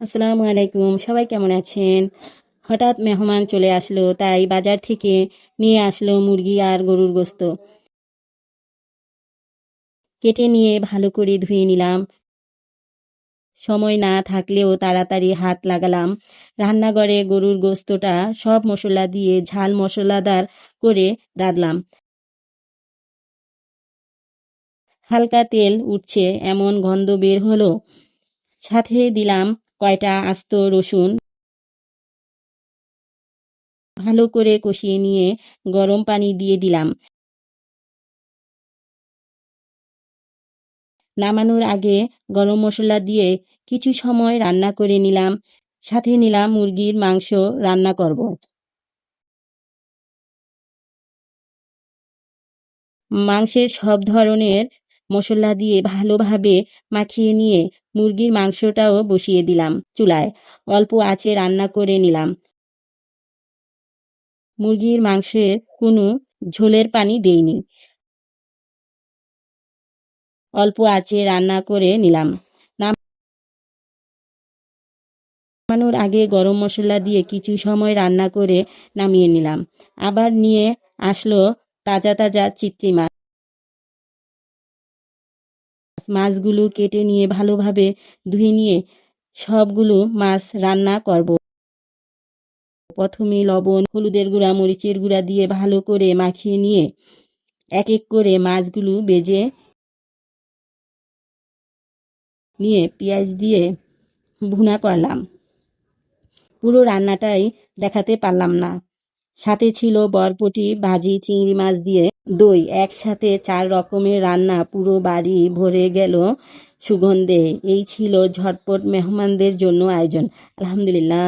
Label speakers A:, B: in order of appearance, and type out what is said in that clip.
A: আসসালামু আলাইকুম, সবাই কেমন আছেন? হঠাৎ মেহমান চলে আসলো, তাই বাজার থেকে নিয়ে আসলো মুরগি আর গরুর গোস্ত। কেটে নিয়ে ভালো করে ধুয়ে নিলাম। সময় না থাকলেও তাড়াতাড়ি হাত লাগালাম। রান্নাঘরে গরুর গোস্তটা সব মশলা দিয়ে ঝাল মশলাদার করে রাঁধলাম। হালকা তেল উঠছে, এমন গন্ধ বের হলো। সাথে দিলাম কয়টা আস্ত রসুন ভালো করে কষিয়ে নিয়ে গরম পানি দিয়ে দিলাম। নামানোর আগে গরম মশলা দিয়ে কিছু সময় রান্না করে নিলাম, সাথে নিলাম মুরগির মাংস রান্না করব। মাংসের সব ধরনের মশলা দিয়ে ভালোভাবে মাখিয়ে নিয়ে মুরগির মাংসটাও বসিয়ে দিলাম চুলায়। অল্প আঁচে রান্না করে নিলাম। মুরগির মাংসের কোনো ঝোলের পানি দেইনি। অল্প আঁচে রান্না করে নিলাম। নামানোর আগে গরম মশলা দিয়ে কিছু সময় রান্না করে নামিয়ে নিলাম। আবার নিয়ে আসলো তাজা তাজা চিত্রি মাছ মাছগুলো কেটে নিয়ে ভালোভাবে ধুয়ে নিয়ে সবগুলো মাছ রান্না করব। প্রথমে লবণ, হলুদের গুঁড়া, মরিচের গুঁড়া দিয়ে ভালো করে মাখিয়ে নিয়ে এক এক করে মাছগুলো বেজে নিয়ে পেঁয়াজ দিয়ে ভুনা করলাম। পুরো রান্নাটাই দেখাতে পারলাম না। সাথে ছিল বরপটি ভাজি, চিংড়ি মাছ দিয়ে দই। একসাথে চার রকমের রান্না পুরো বাড়ি ভরে গেল সুগন্ধে। এই ছিল ঝটপট মেহমানদের জন্য আয়োজন। আলহামদুলিল্লাহ।